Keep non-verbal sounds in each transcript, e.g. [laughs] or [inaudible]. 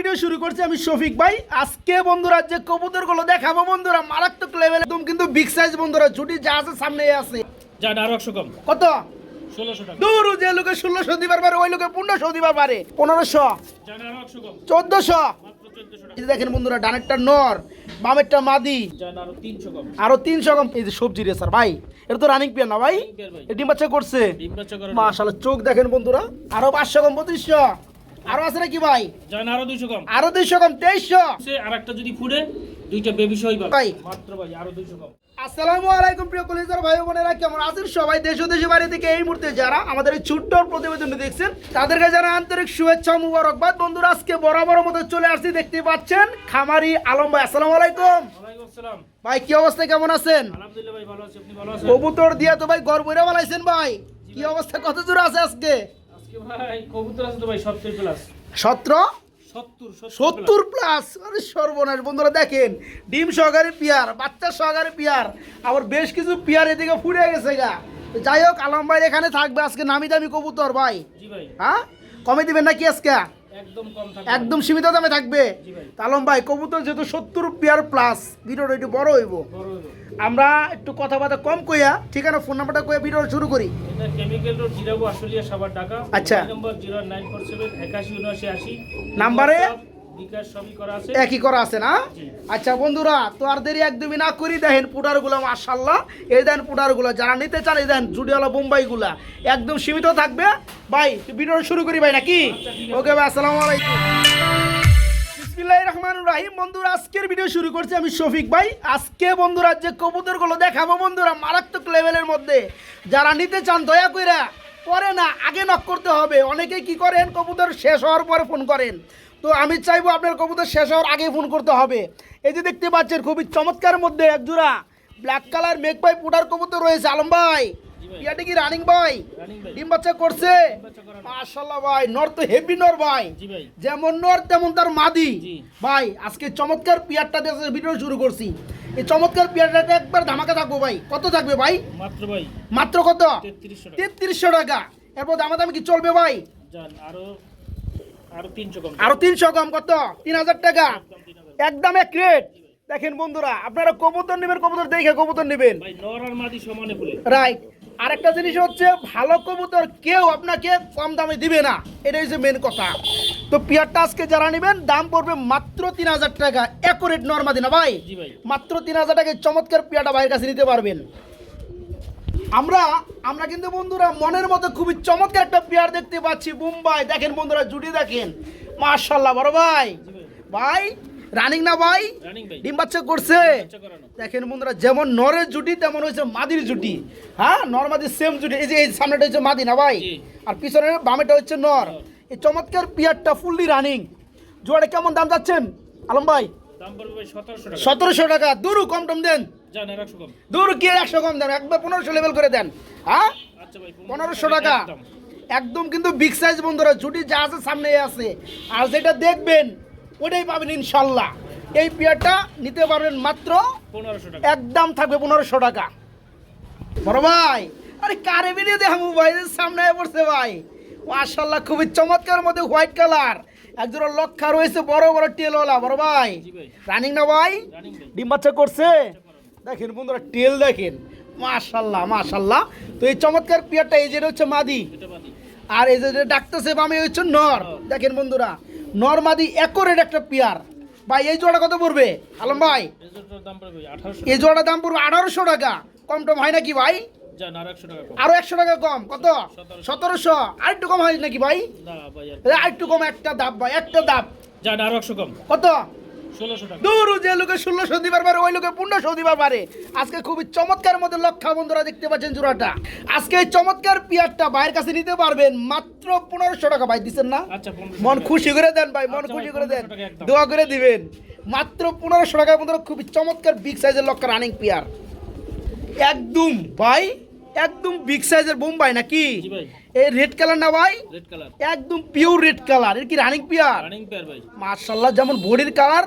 Video শুরু করছি আমি শফিক ভাই। আজকে বন্ধুরা যে কবুতরগুলো দেখাবো বন্ধুরা মারাত্মক লেভেল একদম কিন্তু বিগ সাইজ বন্ধুরা ছুটি যা আছে সামনে আছে। যান আরও একশো কম। কত? ষোলোশো যে লোকে ষোলোশো দিবার পারে ওই লোকে পনেরোশো দিবার পারে। পনেরোশো? যান আরও একশো কম। চোদ্দশো? যে দেখেন বন্ধুরা ডানেরটা নর বামেরটা মাদি। আরও তিনশো কম। এই যে সবজি রে স্যার ভাই এটা তো রানিং পিয়ার না ভাই? ডিম বাচ্চা করছে। চোখ দেখেন বন্ধুরা আরও পাঁচশো কম পঁচিশশো। আরও আছে নাকি ভাই? আরও দুইশো কম। আরও দুইশো কম সে যদি দুইটা বেবি ভাই। মাত্র ভাই আরও দুইশো কম। আসসালামু আলাইকুম প্রিয় কলিজার ভাই বোনেরা কেমন আছেন সবাই? দেশ ও দেশের বাইরে থেকে এই মুহূর্তে যারা আমাদের এই ছোট্ট প্রতিবেদন দেখছেন তাদেরকে যারা আন্তরিক শুভেচ্ছা মুবারকবাদ। বন্ধুরা আজকে বরাবর মতো চলে আসছি দেখতে পাচ্ছেন খামারি আলম ভাই। আসসালামু আলাইকুম। ওয়ালাইকুম আসসালাম। ভাই কি অবস্থা কেমন আছেন? আলহামদুলিল্লাহ ভাই ভালো আছি। আপনি ভালো আছেন? কবুতর দিয়ে তো ভাই গড় বইরা বানাইছেন ভাই। কি অবস্থা কত দূর আছে আজকে? সতেরো সত্তর সত্তর? প্লাস আরে সর্বনাশ। বন্ধুরা দেখেন ডিম সহকারে পিয়ার বাচ্চা সহকারে পিয়ার। আবার বেশ কিছু পিয়ার এদিকে ফুটে গেছে গা। যাই হোক আলম ভাই এখানে থাকবে আজকে নামি দামি কবুতর ভাই। হ্যাঁ? কমে দিবেন নাকি আজকে? একদম সীমিত দামে থাকবে। তালম ভাই। কবুতর যেহেতু সত্তর পেয়ার প্লাস ভিডিওটা একটু বড় হইব। আমরা একটু কথাবার্তা কম কইয়া ঠিকানা ফোন নাম্বারটা কইয়া ভিডিও শুরু করি। আচ্ছা। নম্বর একই করা আছে না। আচ্ছা বন্ধুরা, তো আর দেরি একদমই না করি। দেখেন পুটারগুলো মাশাল্লাহ এই দেন পুটারগুলো, যারা নিতে চান, এই দেন জুডিওয়ালা বোম্বাইগুলা। একদম সীমিত থাকবে। ভাই, তুই ভিডিও শুরু করি ভাই, নাকি। ওকে ভাই, আসসালামু আলাইকুম। বন্ধুরা, আজকের ভিডিও শুরু করছি আমি শফিক ভাই। আজকে যে কবুতরগুলো দেখাবো বন্ধুরা, মারাত্মক লেভেলের মধ্যে। যারা নিতে চান, দয়া কইরা পরে না, আগে নক করতে হবে। অনেকে কি করেন, কবুতর শেষ হওয়ার পরে ফোন করেন। তো আমি চাইব আপনার কবুতর শেষ হওয়ার আগে ফোন করতে হবে। এই যে দেখতে পাচ্ছেন খুবই চমৎকার মধ্যে এক জোড়া ব্ল্যাক কালার মেঘ পাই পুটার কবুতর রয়েছে। আলম ভাই ইয়াটা কি রানিং ভাই ডিম বাচ্চা করছে? মাশাল্লাহ ভাই নর তো হেভি নর ভাই। যেমন নর তেমন তার মাদি। ভাই আজকে চমৎকার পিয়ারটা দিয়ে ভিডিও শুরু করছি। এই চমৎকার পিয়ারটা একবার ধামাকা থাকব ভাই। কত থাকবে ভাই? মাত্র ভাই। মাত্র কত? তেত্রিশশো টাকা। এরপর দামাদামি কি চলবে ভাই? আরও আরও তিনশো কম কত? তিন হাজার টাকা। একদম এক রেট দেখেন বন্ধুরা আপনারা কবুতর নেবেন কবুতর দেখে কবুতর নেবেন। রাইট আরেকটা জিনিস হচ্ছে ভালো কবুতর কেউ আপনাকে কম দামে দিবে না। এটাই হচ্ছে মেন কথা। তো পিয়ারটা আজকে যারা নেবেন দাম পড়বে মাত্র তিন হাজার টাকা। অ্যাকোরেট নর্মাদি না ভাই? ভাই। মাত্র তিন হাজার টাকায় চমৎকার পিয়াটা ভাইয়ের কাছে নিতে পারবেন। আমরা আমরা কিন্তু বন্ধুরা মনের মতো খুবই চমৎকার একটা পেয়ার দেখতে পাচ্ছি মুম্বাই। দেখেন বন্ধুরা জুটি দেখেন। মার্শাল্লাহ বড় ভাই। ভাই রানিং না ভাই? ডিম বাচ্চা করছে? দেখেন বন্ধুরা যেমন নরের জুটি তেমন হয়েছে মাদির জুটি। হ্যাঁ নর মাদির সেম জুটি। এই যে এই সামনেটা হচ্ছে মাদি না ভাই? আর পিছনের বামেটা হচ্ছে নর। এই চমৎকার পিয়ারটা ফুললি রানিং জোয়ারে কেমন দাম যাচ্ছেন? আলম ভাই? সতেরোশো টাকা। দূরও কম টম দেন। দূর কি একশো কম দেন একবার পনেরোশো লেভেল করে দেন হ্যাঁ? আচ্ছা পনেরোশো টাকা একদম। কিন্তু বিগ সাইজ বন্ধুরা জুটি যা আছে সামনে আছে। আর যেটা দেখবেন ওটাই পাবেন ইনশাল্লাহ। এই পিয়ারটা নিতে পারবেন মাত্র পনেরোশো টাকা। একদম থাকবে পনেরোশো টাকা। বড় ভাই আরে কারে ভিডিও দেখাবো ভাই? সামনে পড়ছে ভাই। মাশাল্লাহ খুবই চমৎকার মধ্যে হোয়াইট কালার একজোড়া লক্ষা রয়েছে বড় বড় টেলওয়ালা বড় ভাই। রানিং না ভাই? ডিম বাচ্চা করছে। দেখেন বন্ধুরা টেল দেখেন। মাশাল্লাহ মাশাল্লাহ। তো এই চমৎকার পিয়ারটা এই যেটা হচ্ছে মাদি। আর এই যে ডাকতেছে বামে হচ্ছে নর। দেখেন বন্ধুরা নর মাদি একরের একটা পিয়ার। ভাই এই জোড়া কত পড়বে? আলম ভাই দাম এই জোড়ার দাম পড়বে আঠারোশো টাকা। কম টম হয় নাকি ভাই? যান একশো টাকা কম আরও একশো টাকা কম। কত? সতেরোশো। আর একটু কম হয় নাকি ভাই? আর একটু কম একটা দাব ভাই একটা কম। কত? দূর যে লোকে ষোলোশো দিবার পারে ওই লোকে পনেরোশো দিবার পারে। আজকে খুবই চমৎকার মধ্যে লক্ষা বন্ধুরা দেখতে পাচ্ছেন জোড়াটা। আজকে এই চমৎকার পিয়ারটা ভাইয়ের কাছে নিতে পারবেন মাত্র পনেরোশো টাকা ভাই দিচ্ছেন না? আচ্ছা মন খুশি করে দেন ভাই মন আচ্ছা খুশি করে দেন। 1500 টাকা একদম। দোয়া করে দিবেন। মাত্র পনেরোশো বন্ধুরা খুবই চমৎকার বিগ সাইজের লক্ষ্য রানিং পিয়ার একদম ভাই। একদম বিগ সাইজের বোম্বাই নাকি? এই রেড কালার না ভাই? রেড কালার একদম পিওর রেড কালারের কি রানিং পিয়ার রানিং পেয়ার ভাই। মার্শাল্লাহ যেমন বডির কালার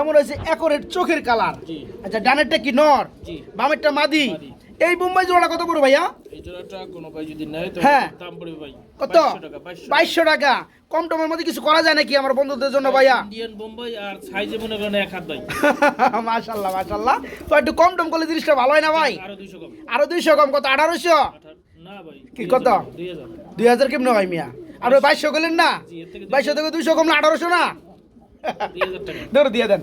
এমন হয়েছে একরেট চোখের কালার জি। আচ্ছা ডানেরটা কি নর? জি। বামেরটা মাদি? মাদি। এই বোম্বাই জোড়াটা কত করে ভাইয়া? এই জোড়াটা কোনো ভাই যদি নেয় তো হ্যাঁ। দাম পড়বে ভাই। কত? 2200 টাকা 2200 বাইশশো টাকা। কম টমের মধ্যে কিছু করা যায় নাকি আমার বন্ধুদের জন্য ভাইয়া? ইন্ডিয়ান বোম্বাই আর সাইজে মনে করেন এক হাত ভাই। [laughs] মাশাল্লাহ মাশাল্লাহ। তো একটু কম টম করলে জিনিসটা ভালো হয় না ভাই? আরও 200 কম। আরও দুইশো কম। কত? আঠারোশো? না ভাই কি কত? 2000 দুই হাজার। কেমনে হয় মিয়া? আপনি বাইশশো করলেন না? থেকে বাইশশো থেকে দুইশো কম না আঠারোশো না? 2000 টাকা। ধরো দিয়ে দেন।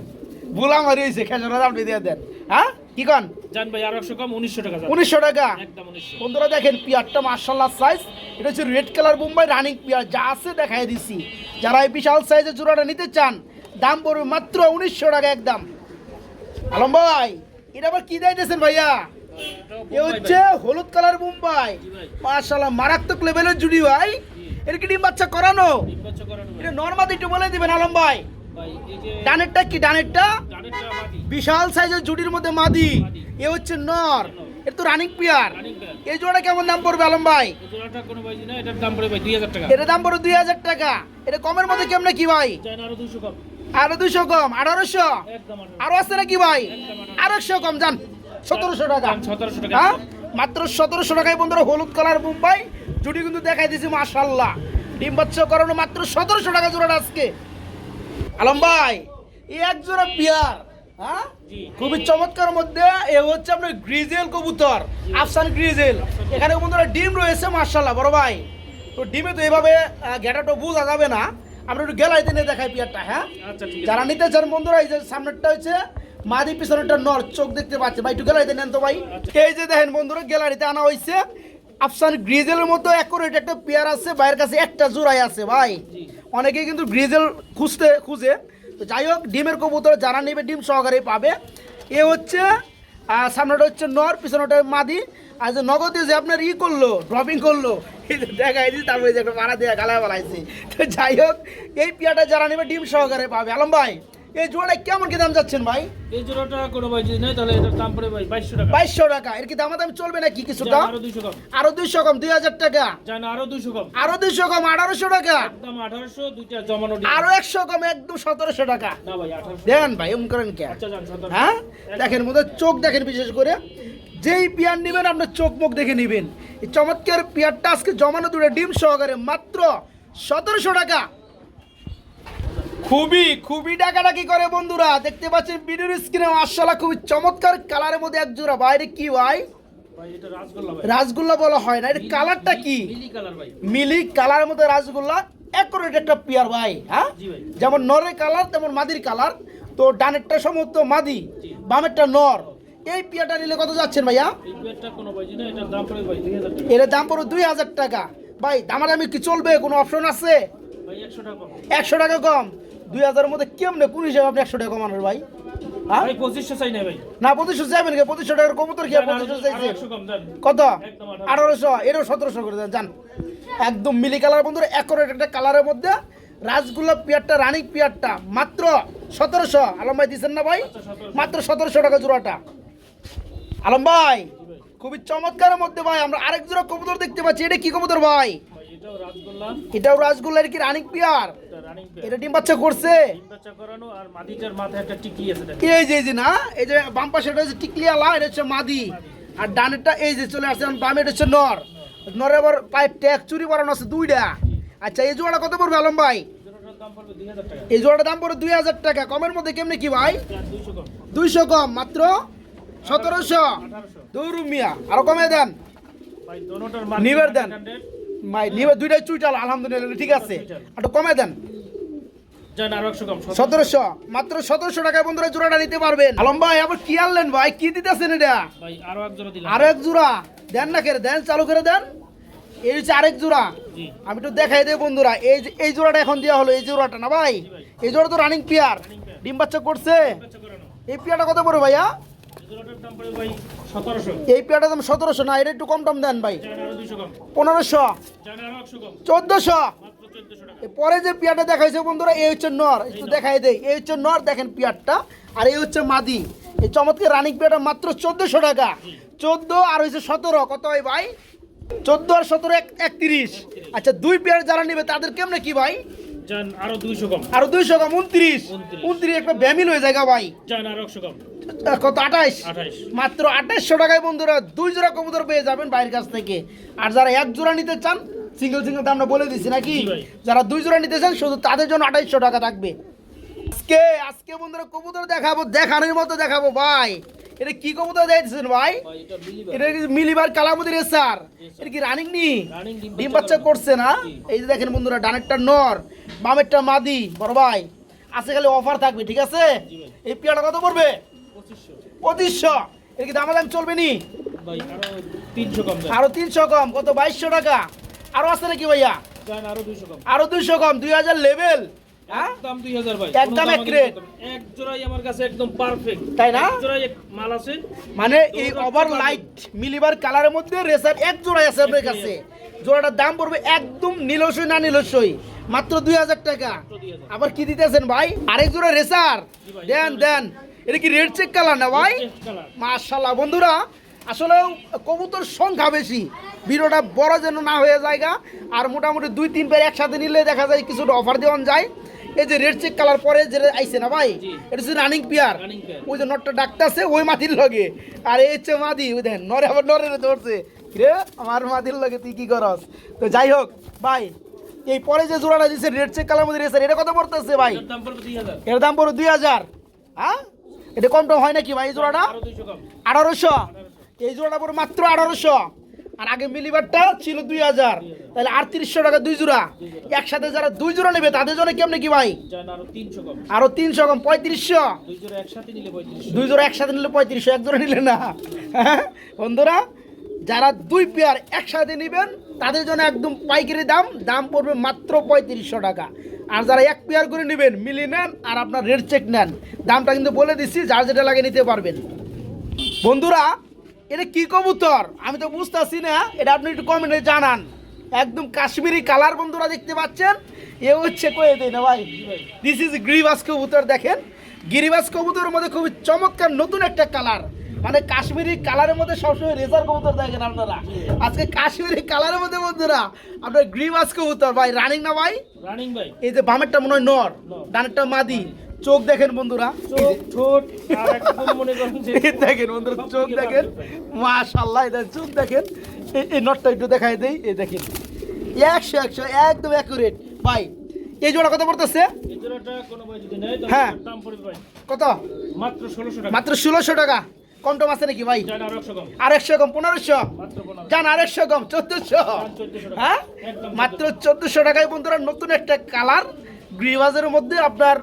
ভুল আমার হয়েছে আপনি দিয়ে দেন। হ্যাঁ? কি কন? জান ভাই আরও 100 কম 1900 টাকা উনিশশো টাকা? একদম বন্ধুরা দেখেন পিয়ারটা মার্শাল্লাহ সাইজ এটা হচ্ছে red colour Bombay running pair যা আছে দেখাই দিছি। যারা এই বিশাল সাইজের জোড়াটা নিতে চান দাম পড়বে মাত্র উনিশশো টাকা একদম। আলম ভাই এটা আবার কি দিয়েছেন ভাইয়া? এ হচ্ছে হলুদ কালার বোম্বাই মার্শাল্লাহ মারাত্মক লেভেলের জুড়ি ভাই। এর কি ডিম বাচ্চা করানো। এটা নর্মাল একটু বলে দিবেন আলম ভাই। ডানেরটা কি ডানেরটা? বিশাল সাইজের জুটির মধ্যে মাদি। এ হচ্ছে নর। এটা তো রানিং পিয়ার এই জোড়া কেমন দাম পড়বে আলম ভাই? এটার দাম পড়বে ভাই 2000 টাকা। এটার দাম পড়বে দুই হাজার টাকা। এটা কমের মধ্যে কেমনে কি ভাই? আরও 200 কম। আরও দুশো কম আঠারোশো? আরও আছে নাকি ভাই? আরও কম যান সতেরোশো টাকা। 1700 টাকা। হ্যাঁ? মাত্র সতেরোশো টাকায় বন্ধুরা হলুদ কালার মুম্বাই জুটি কিন্তু দেখাই দিয়েছি মাশাল্লাহ ডিম বাচ্চা করানো মাত্র সতেরোশো টাকা জোড়াটা আজকে। আলম ভাই এক জোড়া পিয়ার হ্যাঁ? খুবই চমৎকার মধ্যে এ হচ্ছে আপনার গ্রিজেল কবুতর আফসান গ্রিজেল। এখানে বন্ধুরা ডিম রয়েছে মার্শাল্লাহ বড় ভাই। তো ডিমে তো এভাবে ঘেটাটা বোঝা যাবে না। আমরা একটু গ্যালারিতে নিয়ে দেখাই পিয়ারটা হ্যাঁ? আচ্ছা যারা নিতে চান বন্ধুরা এই যে সামনেরটা হচ্ছে মাদি পিছনেরটা নর চোখ দেখতে পাচ্ছে। ভাই একটু গ্যালারিতে নেন তো ভাই। এই যে দেখেন বন্ধুরা গ্যালারিতে আনা হয়েছে আফসান গ্রিজেলের মতো অ্যাকুরেট একটা পেয়ার আছে। ভাইয়ের কাছে একটা জোড়াই আছে ভাই। অনেকেই কিন্তু গ্রিজেল খুঁজতে খুঁজে। তো যাই হোক, ডিমের কবুতর যারা নেবে, ডিম সহকারে পাবে। এ হচ্ছে আর সামনেটা হচ্ছে নর, পিছনেটা মাদি। আর যে নগদে যে আপনার ই করল ড্রপিং করল দেখাই দিই তারপরে যে একটা মারা দেওয়া গালায় বালাইছে তো যাই হোক, এই পিয়াটা যারা নেবে, ডিম সহকারে পাবে। আলম ভাই এই জোড়াটা কেমন কি দাম যাচ্ছেন ভাই? এই জোড়াটা কোনো ভাই যদি নেয় তাহলে এটার দাম পড়বে ভাই 2200 টাকা। বাইশশো টাকা। এর কি দামাদামি চলবে নাকি কিছুটা জান আরও 200 কম। আরও দুইশো কম দুই হাজার টাকা। জান আরও 200 কম। আরও দুইশো কম আঠারোশো টাকা। একদম 1800 দুইটা জমানো। আরও একশো কম একদম সতেরোশো টাকা। না ভাই 1800 দেন ভাই করেন কে? আচ্ছা জান 17 হ্যাঁ? দেখেন মধ্যে চোখ দেখেন বিশেষ করে। যেই পিয়ার নেবেন আপনার চোখ মুখ দেখে নেবেন। এই চমৎকার পিয়ারটা আজকে জমানো দুটো ডিম সহকারে মাত্র সতেরোশো টাকা। খুবই খুবই ডাকাডাকি করে বন্ধুরা। দেখতে পাচ্ছেন ভিডিওর স্ক্রিনে মার্শাল্লাহ খুবই চমৎকার কালারের মধ্যে এক জোড়া। বাইরে কি ভাই? রাসগোল্লা বলা হয় না এর কালারটা কি? মিলি কালার কালারের মধ্যে রাসগোল্লা অ্যাকুরেট একটা পিয়ার ভাই হ্যাঁ? যেমন নরের কালার তেমন মাদির কালার তো ডানেরটা সমস্ত মাদি বামেরটা নর। এই পিয়াটা নিলে কত যাচ্ছেন ভাইয়া? এই পেয়ারটা কোনো ভাই যদি নেয় এটার দাম পড়বে ভাই 2000 টাকা। এর দাম পড়ো দুই হাজার টাকা। ভাই দামাদামি কি চলবে? কোনো অপশন আছে? ভাই 100 টাকা কম। একশো টাকা কম। দুই হাজারের মধ্যে কেমনে কোন হিসাবে আপনি একশো টাকা কমানোর ভাই? হ্যাঁ? ভাই 2500 চাই না ভাই। না পঁচিশশো চাইবেন কি? পঁচিশশো টাকার কবুতর কি পঁচিশশো চাইছে 100 কম জান কত? আঠারোশো। এটাও সতেরোশো করে দেন একদম মিলি কালার বন্ধুরা একরেট একটা কালারের মধ্যে পিয়ারটা পিয়ারটা মাত্র সতেরোশো। আলম ভাই দিচ্ছেন না ভাই? আচ্ছা, 1700 মাত্র সতেরোশো টাকা জোড়াটা। আলম ভাই খুবই চমৎকারের মধ্যে ভাই আমরা আরেক জোড়া কবুতর দেখতে পাচ্ছি। এটা কি কবুতর ভাই? এটাও রাসগোল্লা এটাও রাজগুল্লার কি রানিক পিয়ার? এটা ডিম বাচ্চা করছে। ডিম বাচ্চা করানো আর মাদিটার মাথায় একটা টিকলি আছে এই যে এই যে না এই যে বাম পাশে এটা হচ্ছে এটা হচ্ছে মাদি। আর ডানেরটা এই যে চলে আসছে বামে এটা হচ্ছে নর। আবার ট্যাগ চুরি বাড়ানো আছে দুইটা। আচ্ছা এই কত পড়বে আলম ভাই? জোড়াটার দাম পড়বে 2000 টাকা। এই জোড়াটার দাম দুই হাজার টাকা। কমের মধ্যে কেমনে কি ভাই? জান 200 কম। দুইশো কম মাত্র সতেরোশো। 1800 দৌড়ু মিয়া আরও কমে দেন। নিবের দেন। 100 ভাই নিবে দুইটাই চুইটাল আলহামদুলিল্লাহ ঠিক আছে। একটু কমে দেন জান আরও 100 কম 1700 সতেরোশো মাত্র সতেরোশো টাকায় বন্ধুরা জোড়াটা নিতে পারবেন। আলম ভাই আবার কি আনলেন ভাই? কি দিতেছেন এটা? ভাই আরও এক জোড়া দেন না করে দেন চালু করে দেন। এই হচ্ছে আরেক জোড়া। আমি একটু দেখাই দেই বন্ধুরা। এই এই জোড়াটা এখন দেওয়া হলো এই জোড়াটা না ভাই? এই জোড়া তো রানিং পিয়ার ডিম বাচ্চা করছে? এই পিয়াটা কত পড়ে ভাইয়া? এই জোড়াটার দাম ভাই 1700 এই পিয়াটা দাম সতেরোশো না এটা একটু কম টম দেন ভাই। জান আরও 200 কম। পনেরোশো। জান আরও 100 কম চোদ্দোশো। মাত্র 1400 টাকা পরে যে পিয়াটা দেখাইছে বন্ধুরা এই হচ্ছে নর। একটু দেখাই দেই। এই হচ্ছে নর দেখেন পিয়ারটা। আর এই হচ্ছে মাদি। এই চমৎকার রানিং পিয়াটা মাত্র চোদ্দোশো টাকা। চোদ্দ আর হচ্ছে সতেরো। কত হয় ভাই? চোদ্দ আর সতেরো এক একত্রিশ। আচ্ছা দুই পেয়ার যারা নেবে তাদের কেমনে কি ভাই? আরও দুইশো কম। আরও দুইশো কম উনত্রিশ। উনত্রিশ। একটা ব্যামিল হয়ে ভাই। আরও একশো কম। কত? মাত্র টাকায় বন্ধুরা দুই জোড়া কবুতর পেয়ে যাবেন বাইরের কাছ থেকে। আর যারা এক জোড়া নিতে চান সিঙ্গেল সিঙ্গেল দামটা বলে দিচ্ছি নাকি? যারা দুই জোড়া নিতে চান শুধু তাদের জন্য আঠাইশশো টাকা থাকবে। আজকে আজকে বন্ধুরা কবুতর দেখাবো দেখানোর মতো দেখাবো ভাই। এটা কি কবুতর দেখছেন ভাই? এটা মিলিবার। এটা কি মিলিবার এটা কি রানিং নি? ডিম বাচ্চা করছে। না? এই যে দেখেন বন্ধুরা ডানেরটা নর বামেরটা মাদি বড় ভাই। আজকে খালি অফার থাকবে ঠিক আছে? এই পেয়ারটা কত পড়বে? পঁচিশশো। এর কি দাম দাম চলবে নি? আরও তিনশো কম কত? বাইশশো টাকা। আরও আছে নাকি ভাইয়া? আরও দুইশো কম। দুই হাজার লেভেল হ্যাঁ? একদম দুই হাজার ভাই একদম এক দামাদামি রেট। করতে হবে না। এক জোড়াই আমার কাছে একদম পারফেক্ট তাই না? জোড়াই মাল আছে। মানে এই ওভার লাইট মিলিবার কালারের মধ্যে রেসার এক জোড়াই আছে আপনার কাছে। জোড়াটার দাম পড়বে একদম নীলসই না নীলসই? মাত্র দুই হাজার টাকা। আবার কি দিতেছেন ভাই? আরেক জোড়া রেসার দেন দেন। এটা কি রেড চেক কালার না ভাই? মাশাল্লাহ বন্ধুরা আসলে কবুতর সংখ্যা বেশি। ভিডিওটা বড় যেন না হয়ে যায় গা। আর মোটামুটি দুই তিন পেয়ার একসাথে নিলে দেখা যায় কিছুটা অফার দেওয়া যায়। এই যে রেড চেক কালার পরে যে আইছে না ভাই? এটা হচ্ছে রানিং পেয়ার ওই যে নটটা ডাকতেছে ওই মাটির লগে। আর এই হচ্ছে মাদি ওই দেন নরে আবার নরে ধরছে। রে আমার মাদির লগে তুই কি করস? তো যাই হোক ভাই এই পরে যে জোড়াটা দিচ্ছে রেড চেক কালার মধ্যে রেসার এটা কত পড়তেছে ভাই? এর দাম পড়ো দুই হাজার। হ্যাঁ? এটা কম টম হয় নাকি ভাই এই জোড়াটা? আঠারোশো। এই জোড়াটা পড়ো মাত্র আঠারোশো। আর আগে মিলিবারটা ছিল দুই হাজার। তাহলে আটত্রিশশো টাকা দুই জোড়া। একসাথে যারা দুই জোড়া নেবে তাদের জন্য কেমনে কি ভাই? আরও তিনশো কম। পঁয়ত্রিশশো? দুই জোড়া একসাথে নিলে পঁয়ত্রিশশো। এক জোড়া নিলে না। হ্যাঁ? বন্ধুরা যারা দুই পেয়ার একসাথে নেবেন তাদের জন্য একদম পাইকারি দাম। দাম পড়বে মাত্র পঁয়ত্রিশশো টাকা। আর যারা এক পেয়ার করে নেবেন মিলি নেন আর আপনার রেড চেক নেন। দামটা কিন্তু বলে দিচ্ছি যার যেটা লাগে নিতে পারবেন। বন্ধুরা এটা কি কবুতর? আমি তো বুঝতে বুঝতেছি না এটা আপনি একটু কমেন্টে জানান। একদম কাশ্মীরি কালার বন্ধুরা দেখতে পাচ্ছেন। এ হচ্ছে কয়ে দেয় না ভাই। দিস ইজ গিরিবাস কবুতর দেখেন। গিরিবাস কবুতরের মধ্যে খুবই চমৎকার নতুন একটা কালার। মানে কাশ্মীরি কালারের মধ্যে সবসময় রেজার কবুতর দেখেন আপনারা। আজকে কাশ্মীরি কালারের মধ্যে বন্ধুরা আপনার গ্রিবাস কবুতর ভাই রানিং না ভাই? রানিং ভাই। এই যে বামেরটা মনে হয় নর। ডানেরটা মাদি। চোখ দেখেন বন্ধুরা। চোখ ঠোঁট আর একদম মনে করেন যে দেখেন বন্ধুরা চোখ দেখেন। মাশাল্লাহ এটা চোখ দেখেন। এই- নটটা একটু দেখাই দেই এই দেখেন। একশো একশো একদম অ্যাকুরেট ভাই এই জোড়া কত পড়তেছে? হ্যাঁ। কত? মাত্র ষোলোশো টাকা। মাত্র ষোলোশো টাকা। কম টম আছে নাকি ভাই? আরও একশো কম পনেরোশো? যান আর একশো কম চোদ্দশো? যান 1400 টাকা। হ্যাঁ? মাত্র চোদ্দশো টাকায় বন্ধুরা নতুন একটা কালার। গ্রিবাজের মধ্যে আপনার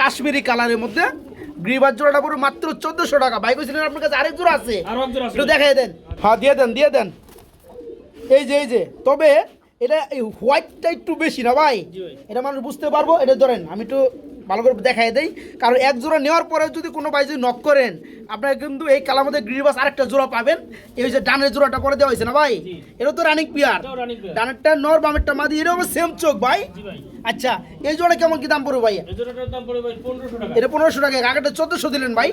কাশ্মীরি কালারের মধ্যে গ্রিবার জোড়াটা পুরো মাত্র চোদ্দশো টাকা। বাইক ছিলেন আপনার কাছে আরেক জোড়া আছে। একটু দেখাই দেন। হ্যাঁ দিয়ে দেন দিয়ে দেন। এই যে এই যে তবে এটা এই হোয়াইটটা একটু বেশি না ভাই? ভাই। এটা মানুষ বুঝতে পারব। এটা ধরেন আমি একটু ভালো করে দেখাই দেই। কারণ এক জোড়া নেওয়ার পরে যদি কোনো ভাই যদি নক করেন আপনারা কিন্তু এই কালার মধ্যে গ্রিবাস আরেকটা জোড়া পাবেন। এই যে ডানের জোড়াটা পরে দেওয়া হয়েছে না ভাই। এটা তো রানিং পিয়ার। ডানেরটা নর বামেরটা মাদি আমার সেম চোখ ভাই। আচ্ছা এই জোড়া কেমন কি দাম পড়বে ভাই? এই জোড়াটার দাম পড়বে ভাই পনেরোশো টাকা। এটা পনেরোশো টাকা আগেটা চোদ্দোশো দিলেন ভাই।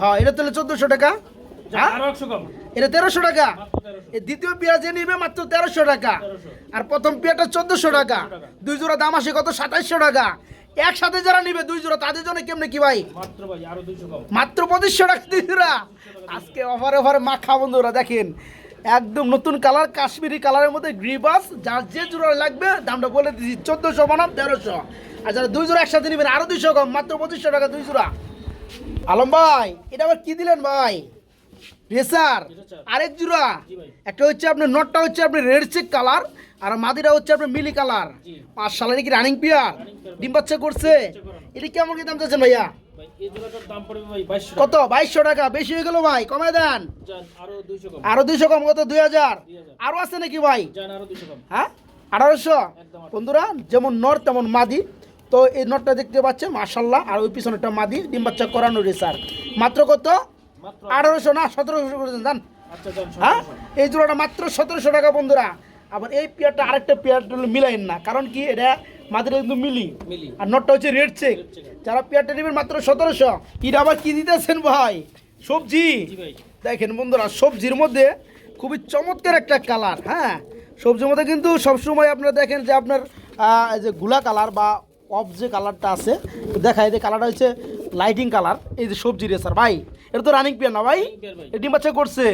হ্যাঁ এটা তাহলে চোদ্দোশো টাকা। হ্যাঁ? আরও একশো কম। এটা তেরোশো টাকা। দ্বিতীয় পেঁয়াজ যে নিবে মাত্র তেরোশো টাকা। আর প্রথম পেঁয়াজটা চোদ্দশো টাকা। টাকা। দুই জোড়া দাম আসে কত? সাতাইশশো টাকা। একসাথে যারা নিবে দুই জোড়া তাদের জন্য কেমনে কি ভাই? মাত্র পঁচিশশো টাকা দুই জোড়া। আজকে অফারে অফারে মাখা বন্ধুরা দেখেন। একদম নতুন কালার কাশ্মীরি কালারের মধ্যে গ্রিবাস যার যে জোড়া লাগবে দামটা বলে দিচ্ছি চোদ্দোশো বানাম তেরোশো। আর যারা দুই জোড়া একসাথে নেবেন আরও দুইশো কম মাত্র পঁচিশশো টাকা দুই জোড়া। আলম ভাই এটা আবার কি দিলেন ভাই? রেসার। আরেক জোড়া। একটা হচ্ছে আপনার নটটা হচ্ছে আপনার রেড চেক কালার আর মাদিটা হচ্ছে আপনার মিলি কালার। পাঁচ সালের কি রানিং পিয়ার ডিম বাচ্চা করছে। এটা কেমন কি দাম চাচ্ছেন ভাইয়া? কত? বাইশশো টাকা। বেশি হয়ে গেল ভাই। কমায় দেন। আরও দুইশো কম। আরও কত? দুই হাজার। আরও আছে নাকি ভাই? আরও হ্যাঁ? আঠারোশো? বন্ধুরা যেমন নর তেমন মাদি। তো এই নটটা দেখতে পাচ্ছেন মার্শাল্লাহ আর ওই পিছনেরটা মাদি ডিম বাচ্চা করানো রেসার মাত্র কত? আঠারোশো না সতেরোশো করে দেন জান আচ্ছা হ্যাঁ? এই জোড়াটা মাত্র সতেরোশো টাকা বন্ধুরা। আবার এই পেয়ারটা আরেকটা পেয়ার মিলাইন না কারণ কি এটা মাদিরা কিন্তু মিলি। মিলি। আর নটটা হচ্ছে রেড চেক যারা পেয়ারটা নেবেন মাত্র সতেরোশো। এটা আবার কি দিতেছেন ভাই? সবজি। দেখেন বন্ধুরা সবজির মধ্যে খুবই চমৎকার একটা কালার হ্যাঁ? সবজির মধ্যে কিন্তু সবসময় আপনারা দেখেন যে আপনার এই যে গুলা কালার বা অফ যে কালারটা আছে তো দেখাই যে কালারটা হচ্ছে লাইটিং কালার এই যে সবজি রে স্যার ভাই। এটা তো রানিং পেয়ার না ভাই? ডিম বাচ্চা করছে।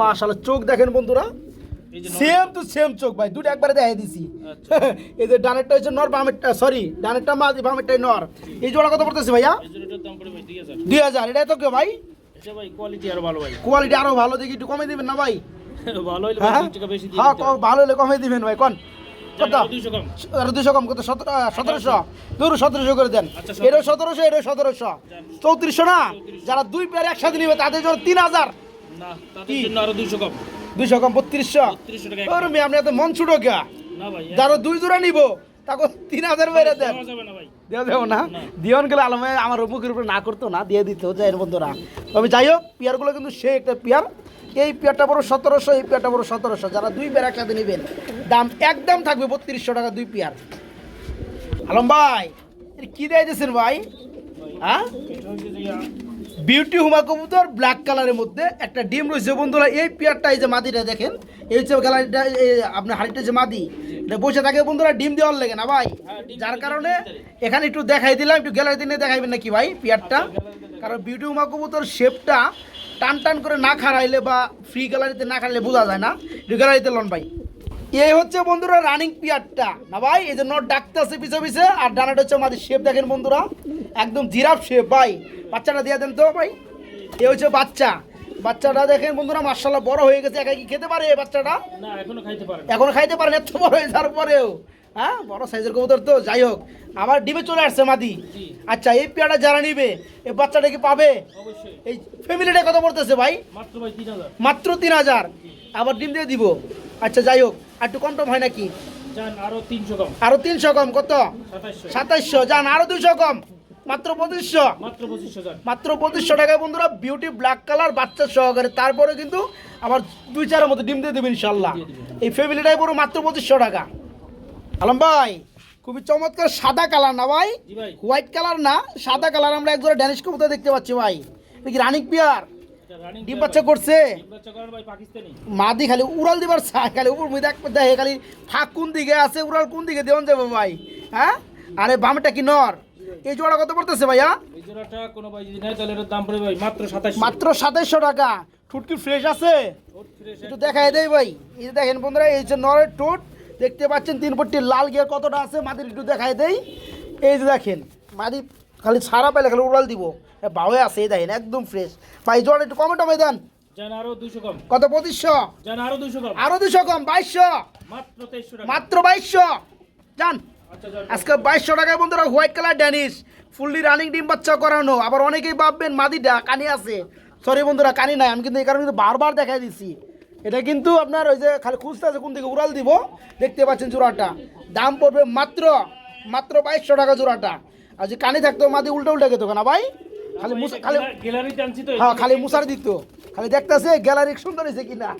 মাশাআল্লাহ চোখ দেখেন বন্ধুরা। এই যে সেম টু সেম চোখ ভাই দুটো একবারে দেখাই দিছি। আচ্ছা। [laughs] এই যে ডানেরটা হচ্ছে নর বামেরটা সরি ডানেরটা মাদি বামেরটাই নর। এই জোড়া কত পড়তেছে ভাইয়া? দুই হাজার। এটা তো কে ভাই? কোয়ালিটি আরও ভালো ভাই। কোয়ালিটি আরও ভালো দেখি একটু কমে দিবেন না ভাই? [laughs] ভালো হইলে হ্যাঁ। ভালো হলে কমে দিবেন ভাই কোন? কত? আরও 200 কম। আর দুশো কম কত? সতেরোশো। ধরুন সতেরোশো করে দেন। আচ্ছা, সতেরোশো সতেরোশো। চৌত্রিশশো না? যারা দুই পেয়ার একসাথে নিবে তাদের জন্য তিন হাজার। না তাদের কি? জন্য আরও 200 কম। দুইশো কম বত্রিশশো? 3200 মেয়ে আপনি এত মন ছুটো না যারা দুই জোড়া নিব তাকে তিন হাজার বেড়ে দেন। দেওয়া যাবে না। দিওয়ান গেলে আলমে আমার মুখের উপরে না করতো না দিয়ে দিত এর বন্ধুরা। তবে যাই হোক পেয়ারগুলো কিন্তু সে একটা পেয়ার। এই পেয়ারটা বড় সতেরোশো, এই পেয়ারটা বড় সতেরোশো। যারা দুই পেয়ার একসাথে নেবেন, দাম একদম থাকবে বত্রিশশো টাকা দুই পেয়ার। আলম ভাই কি দেয় দিয়েছেন ভাই? হ্যাঁ? বিউটি হুমা কবুতর ব্ল্যাক কালারের মধ্যে একটা ডিম রয়েছে। বন্ধুরা, এই পেয়ারটা এই যে মাদিটা দেখেন, এই হচ্ছে গ্যালারিটা আপনার হাড়িটা যে মাদি, এটা বসে থাকে বন্ধুরা, ডিম দেওয়ার লেগে না ভাই? যার কারণে এখানে একটু দেখাই দিলাম, একটু গ্যালারিতে নিয়ে দেখাইবেন নাকি ভাই পেয়ারটা? কারণ বিউটি হুমা কবুতর শেপটা টান টান করে না খাড়াইলে বা ফ্রি গ্যালারিতে না খাড়াইলে বোঝা যায় না। একটু গ্যালারিতে লন ভাই। এই হচ্ছে বন্ধুরা রানিং পিয়ারটা না ভাই এই যে নট ডাকতে আছে পিছে পিছে আর ডানাটা হচ্ছে আমাদের শেপ দেখেন বন্ধুরা। একদম জিরাফ শেপ ভাই। বাচ্চাটা দিয়ে দেন তো ভাই। এ হচ্ছে বাচ্চা। বাচ্চাটা দেখেন বন্ধুরা মার্শাল্লাহ বড় হয়ে গেছে। একা কি খেতে পারে এই বাচ্চাটা? এখনও খাইতে পারে এখনও খাইতে পারেন এত বড় হয়ে যাওয়ার পরেও। হ্যাঁ বড় সাইজের কবুতর তো যাই হোক। আবার ডিমে চলে আসছে মাদি। আচ্ছা এই পেয়ারটা যারা নিবে এই বাচ্চাটা কি পাবে? এই ফ্যামিলিটা কত পড়তেছে ভাই? মাত্র ভাই 3000 মাত্র তিন হাজার। আবার ডিম দিয়ে দিব। আচ্ছা যাই হোক আর একটু কম টম হয় নাকি? আরও 300 কম। আরও তিনশো কম কত? 2700 সাতাইশশো। যান আরও দুশো কম। মাত্র পঁচিশশো। মাত্র 2500 জান মাত্র পঁচিশশো টাকায় বন্ধুরা বিউটি ব্ল্যাক কালার বাচ্চা সহকারে। তারপরে কিন্তু আবার দুই চারের মতো ডিম দিয়ে দেবেন ইনশাল্লাহ। এই ফ্যামিলিটাই পুরো মাত্র পঁচিশশো টাকা। আলম ভাই খুবই চমৎকার সাদা কালার না ভাই? হোয়াইট কালার না সাদা কালার আমরা একজোড়া ড্যানিশ কবুতর দেখতে পাচ্ছি ভাই। কি রানিক পিয়ার? ডিম বাচ্চা করছে? মাদি খালি উড়াল দিবার খালি উপর মুই দেখ দেখে খালি ফাঁক কোন দিকে আছে উড়াল কোন দিকে দেওয়ান যাবে ভাই। হ্যাঁ? আরে বামটা কি নর? এই জোড়া কত পড়তেছে ভাইয়া? এই জোড়াটা কোনো ভাই যদি নেয় তাহলে এটার দাম পড়বে ভাই মাত্র 2700 মাত্র সাতাইশশো টাকা। ঠুট কি ফ্রেশ আছে? একটু দেখাই দেই ভাই। এই যে দেখেন বন্ধুরা এই যে নরের ঠোঁট দেখতে পাচ্ছেন তিন পট্টি লাল গিয়ে কতটা আছে? মাদির একটু দেখাই দেই। এই যে দেখেন মাদি খালি ছাড়া পাইলে খালি উড়াল দিব। বাউে আছে এই দেখেন একদম ফ্রেশ ভাই জল একটু কমে টমে দেন। জান আরও 200 কম। কত পঁচিশশো? আরও 200 কম। দুশো কম বাইশশো? মাত্র 2300 টাকা। মাত্র বাইশশো? যান। আচ্ছা জান আজকে বাইশশো টাকায় বন্ধুরা white colour Danish fully running ডিম বাচ্চা করানো। আবার অনেকেই ভাববেন মাদিটা কানি আছে। সরি বন্ধুরা কানি নাই। আমি কিন্তু এই কারণে কিন্তু বারবার দেখাই দিচ্ছি এটা কিন্তু আপনার ওই যে খালি খুঁজতে আছে কোন দিকে উড়াল দিব দেখতে পাচ্ছেন জোড়াটা। দাম পড়বে মাত্র মাত্র বাইশশো টাকা জোড়াটা। আর যে কানি থাকতো মাদি উল্টা উল্টা খেতো না ভাই? খালি মুসা খালি হ্যাঁ খালি মুসার দিত। খালি দেখতেছে গ্যালারি সুন্দর হয়েছে কিনা।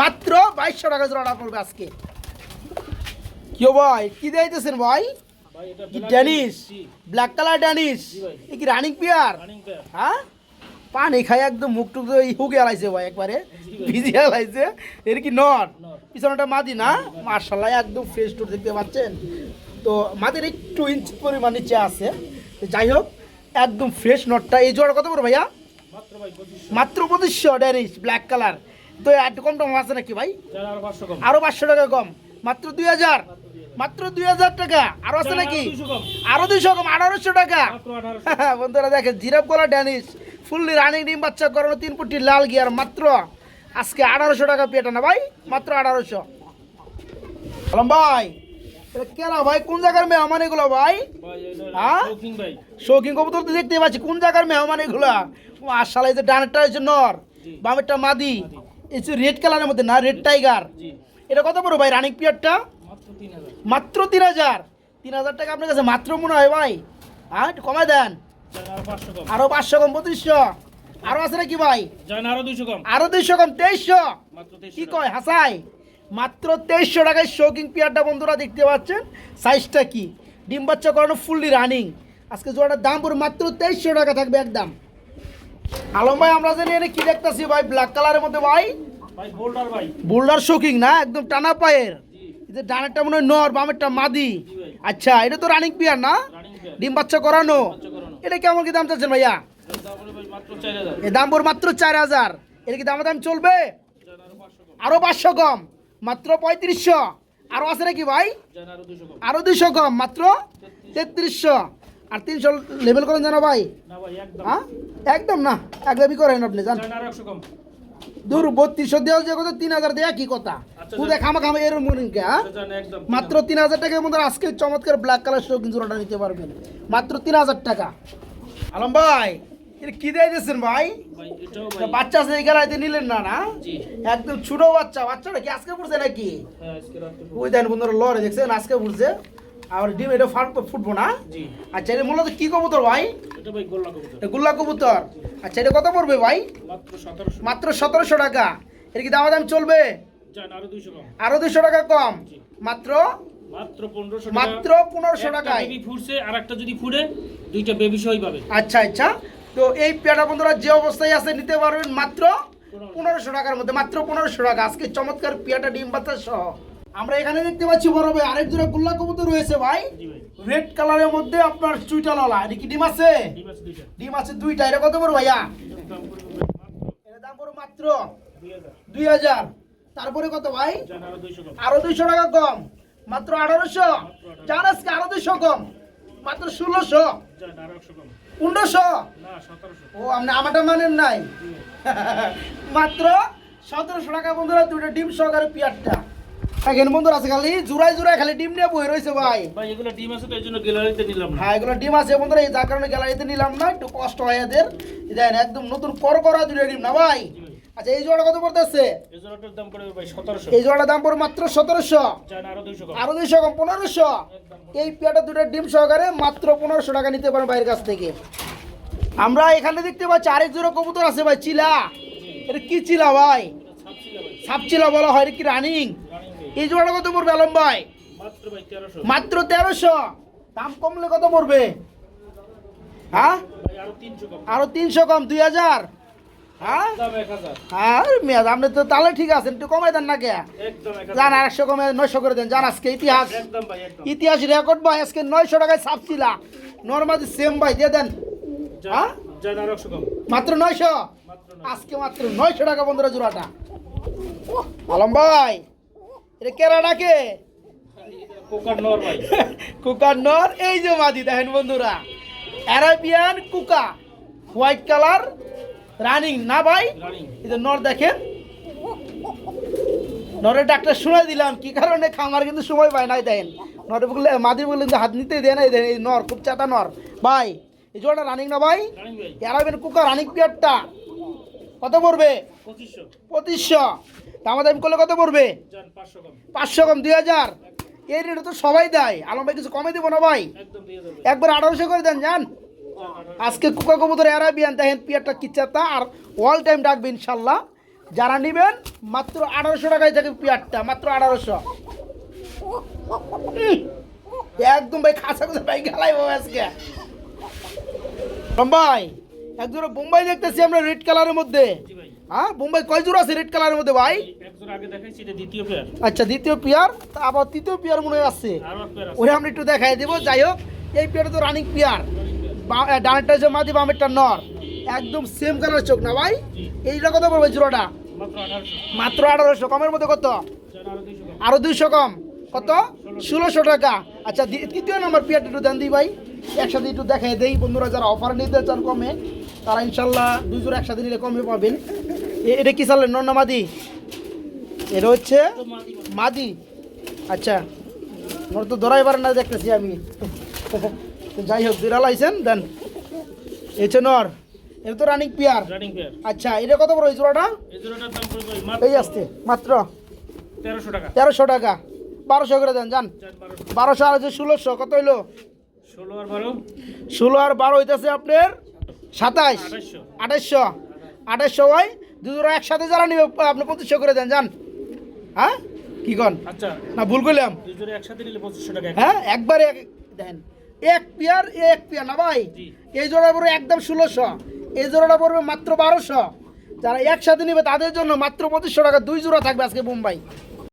মাত্র বাইশশো টাকা জোড়াটা পড়বে আজকে। কি ভাই কি দিয়েছেন ভাই? ভাই এটা কি ড্যানিশ? Black colour Danish? কি রানিং পিয়ার রানিং পেয়ার হ্যাঁ? পানি খাই একদম মুখ টুক দিয়ে হুকে আলাইছে ভাই একবারে ভিজে আলাইছে এর কি নট। পিছনটা মাদি না? মার্শাল্লাহ একদম ফ্রেশ টুর দেখতে পাচ্ছেন? তো মাদির একটু ইঞ্চি পরিমাণ নিচে আছে। যাই হোক একদম ফ্রেশ নটটা এই জোড়া কত করে ভাইয়া? মাত্র ভাই 2500 পঁচিশশো ড্যানিশ ব্ল্যাক কালার তো একটু কম টম আছে নাকি ভাই? আরও 500 কম আরও পাঁচশো টাকা কম। মাত্র দুই হাজার। মাত্র দুই হাজার টাকা। আরও আছে নাকি? আরও 200 কম আরও দুইশো কম। আঠারোশো টাকা। মাত্র 1800 [laughs] বন্ধুরা দেখেন জিরাপ গলা ড্যানিশ ফুললি রানিং ডিম বাচ্চা করানো তিন ফুটি লাল গিয়ার মাত্র আজকে আঠারোশো টাকা পেটা না ভাই? মাত্র আঠারোশো। ভাই কেনা ভাই? কোন জায়গার ভাই? হ্যাঁ? শৌখিন তো দেখতে পাচ্ছি। কোন যে নর মাদি। এই যে রেড কালারের মধ্যে না, রেড টাইগার? এটা কত বড় ভাই মাত্র তিন হাজার। তিন হাজার টাকা কাছে মাত্র মনে হয় ভাই। হ্যাঁ একটু কমায় দেন। আরও 500 কম। আরও পাঁচশো কম পঁচিশশো। আরও আছে নাকি ভাই? আরও 200 কম। আরও দুইশো কম তেইশশো। কি কয় হাসাই? মাত্র তেইশশো টাকায় শোকিং পেয়ারটা বন্ধুরা দেখতে পাচ্ছেন। সাইজটা কি? ডিম বাচ্চা করানো ফুললি রানিং। আজকে জোড়াটার দাম পুরো মাত্র তেইশশো টাকা থাকবে একদম। আলম ভাই আমরা জানি এনে কি দেখতেছি ভাই? ব্ল্যাক কালারের মধ্যে ভাই। বোল্ডার ভাই। বোল্ডার শোকিং না? একদম টানা পায়ের। যে ডানেরটা মনে হয় নর বামেরটা মাদি। আচ্ছা এটা তো রানিং পিয়ার না? ডিম বাচ্চা করানো। এটা কেমন কি দাম চাচ্ছেন ভাইয়া? এ দাম পড়বে মাত্র চার হাজার। এটা কি দাম দাম চলবে? আরও পাঁচশো কম। মাত্র পঁয়ত্রিশশো। আরও আছে নাকি ভাই? আরও দুশো কম। মাত্র তেত্রিশশো। আর তিনশো লেভেল করেন জানো ভাই। হ্যাঁ? একদম না? একদমই করেন আপনি জান যান আরও একশো কম দূর বত্রিশশো দেওয়া যে কথা তিন হাজার দেয়া কি কথা? তুই খামা খামা এর মনিকে মাত্র তিন হাজার টাকার মধ্যে আজকে চমৎকার ব্ল্যাক কালার শো কিন্তু ওটা নিতে পারবেন। মাত্র তিন হাজার টাকা। আলম ভাই এটা কি দিয়ে দিয়েছেন ভাই? বাচ্চা আছে এই নিলেন না না? একদম ছোট বাচ্চা বাচ্চাটা কি আজকে পড়ছে নাকি? হ্যাঁ ওই দেন বন্ধুরা লরে দেখছেন আজকে পড়ছে। আর ডিম এটা ফাট ফুটবো না? জি। আচ্ছা এটা মূলত কি কবুতর ভাই? এটা ভাই গোল্লা কবুতর। এটা গুল্লা কবুতর। আচ্ছা এটা কত পড়বে ভাই? মাত্র সতেরোশো। টাকা। এটা কি দামা দাম চলবে আরও দুইশো টাকা কম। মাত্র? মাত্র পনেরোশো টাকায়। ফুটছে আর একটা যদি ফুটে দুইটা বেবি সহই পাবে। আচ্ছা আচ্ছা। তো এই পেয়ারা বন্ধুরা যে অবস্থায় আছে নিতে পারবেন মাত্র পনেরোশো। টাকার মধ্যে। মাত্র পনেরোশো টাকা। আজকে চমৎকার পেয়াটা ডিম বাচ্চা সহ। আমরা এখানে দেখতে পাচ্ছি বড় ভাই আরেক জোড়া গুল্লা কবুতর রয়েছে ভাই। রেড কালারের মধ্যে আপনার চুইটাললা এটা কি ডিম আছে? ডিম আছে দুইটা। এটা কত বড় ভাইয়া? এটা দাম পড়ো মাত্র দুই হাজার। তারপরে কত ভাই? আরও দুইশো টাকা কম। মাত্র আঠারোশো। চার আজকে আরও দুইশো কম। মাত্র ষোলোশো। পনেরোশো। ও আপনি আমারটা মানেন নাই। মাত্র সতেরোশো টাকা বন্ধুরা দুটো ডিম সহকারে পিয়ারটা। এখানে বন্ধুরা আছে খালি জুড়াই জুড়াই খালি ডিম নিয়ে বই রয়েছে ভাই। ভাই এগুলো ডিম আছে তো এই জন্য গ্যালারিতে নিলাম না। হ্যাঁ এগুলো ডিম আছে বন্ধুরা এই যার কারণে গ্যালারিতে নিলাম না একটু কষ্ট হয় এদের। দেখেন একদম নতুন কর করা দুটো ডিম না ভাই? আচ্ছা এই জোড়া কত পড়তেছে? এই জোড়াটার দাম পড়বে ভাই সতেরোশো। এই জোড়াটার দাম পড়ে মাত্র সতেরোশো। যান আরও দুইশো কম। আরও দুইশো কম পনেরোশো। একদম। এই পেয়াটা দুটো ডিম সহকারে মাত্র পনেরোশো টাকা নিতে পারেন বাইরের কাছ থেকে। আমরা এখানে দেখতে পাচ্ছি আরেক জোড়া কবুতর আছে ভাই চিলা। এটা কি চিলা ভাই? সাপ চিলা বলা হয় এটা কি রানিং এই জোড়াটা কত পড়বে আলম ভাই? মাত্র তেরোশো। দাম কমলে কত পড়বে? হ্যাঁ? আরও তিনশো কম। দুই হাজার? হ্যাঁ? হ্যাঁ মেয়াদ আপনি তো তাহলে ঠিক একটু কমাই দেন না কে একশো কমে নয়শো করে দেন। আজকে ইতিহাস। ইতিহাস রেকর্ড ভাই আজকে নয়শো টাকায় সাপ ছিলা নর্মালি সেম ভাই দিয়ে দেন। হ্যাঁ? মাত্র নয়শো? আজকে মাত্র নয়শো টাকা বন্ধুরা জোড়াটা। আলম ভাই। এটা কেরা ডাকে? কোকার নর [laughs] কুকার নর এই যে মাদি দেখেন বন্ধুরা। অ্যারাবিয়ান কুকা হোয়াইট কালার রানিং না ভাই? এই যে নর দেখেন। নরের ডাক্তার শুনে দিলাম কি কারণে খামার কিন্তু সময় পায় নাই দেখেন। নরে বললে মাদি বললে হাত নিতে দেয় নাই দেন এই নর খুব চাটা নর। ভাই এই জোড়াটা রানিং না ভাই? অ্যারাবিয়ান কুকা রানিং পিয়ারটা কত পড়বে? পঁচিশশো। দামাদাম করলে কত পড়বে? পাঁচশো কম। দুই হাজার। এই রেটে তো সবাই দেয়। আলম ভাই কিছু কমে দেবো না ভাই। একবার আঠারোশো করে দেন জান। আজকে কুকা কবুতর অ্যারাবিয়ান দেখেন পিয়ারটা কিচ্ছাতা আর অল টাইম ডাকবে ইনশাল্লাহ। যারা নেবেন মাত্র আঠারোশো টাকায় থাকে পিয়ারটা মাত্র আঠারোশো। একদম ভাই খাসা খাসা ভাই গেলাই আজকে। বোম্বাই একজন বোম্বাই দেখতেছি আমরা রেড কালারের মধ্যে। হ্যাঁ বোম্বাই কয় জোড়া আছে রেড কালারের মধ্যে ভাই? পেয়ার আচ্ছা দ্বিতীয় পিয়ার তা আবার তৃতীয় পিয়ার মনে আসছে ওরে আমরা একটু দেখাই দেবো যাই হোক এই পিয়ারটা তো রানিং পিয়ার ডানেরটা যে মাদি বামেরটা নর। একদম সেম কালার চোখ না ভাই? এইটা কত পড়বে জোড়াটা? মাত্র আঠারোশো। কমের মধ্যে কত? আরও দুইশো কম। কত? ষোলোশো। টাকা। আচ্ছা তৃতীয় নম্বর পিয়ারটা একটু দেন দিই ভাই। একসাথে একটু দেখাই দেই। বন্ধুরা যারা অফার নিতে চান কমে তারা ইনশাল্লাহ দুই জোড়া একসাথে নিলে কমে পাবেন। এটা কি চালেন নন্না মাদি? এটা হচ্ছে মাদি। আচ্ছা। মোর তো ধরাই পারে না দেখতেছি আমি। যাই হোক দুইটা লাইছেন দেন। এছে নর। এটা তো রানিং পিয়ার আচ্ছা এটা কত বড় এই জোড়াটা? এই আসতে মাত্র তেরোশো টাকা। তেরোশো টাকা। বারোশো করে দেন যান। বারোশো। আর ষোলোশো কত হইল? ষোলো আর বারো? হইতেছে আপনার সাতাইশ। আঠাইশশো। আঠাইশশো। ভাই দুজোড়া একসাথে যারা নিবে আপনি পঁচিশশো করে দেন যান। হ্যাঁ? কি কন? আচ্ছা। না ভুল করলাম। একসাথে নিলে পঁচিশশো টাকা হ্যাঁ একবারে এক দেন। এক পিয়ার এক পিয়ার না ভাই? এই জোড়া পড়বে একদম ষোলোশো। এই জোড়াটা পড়বে মাত্র বারোশো। যারা একসাথে নেবে তাদের জন্য মাত্র পঁচিশশো টাকা। দুই জোড়া থাকবে আজকে মুম্বাই।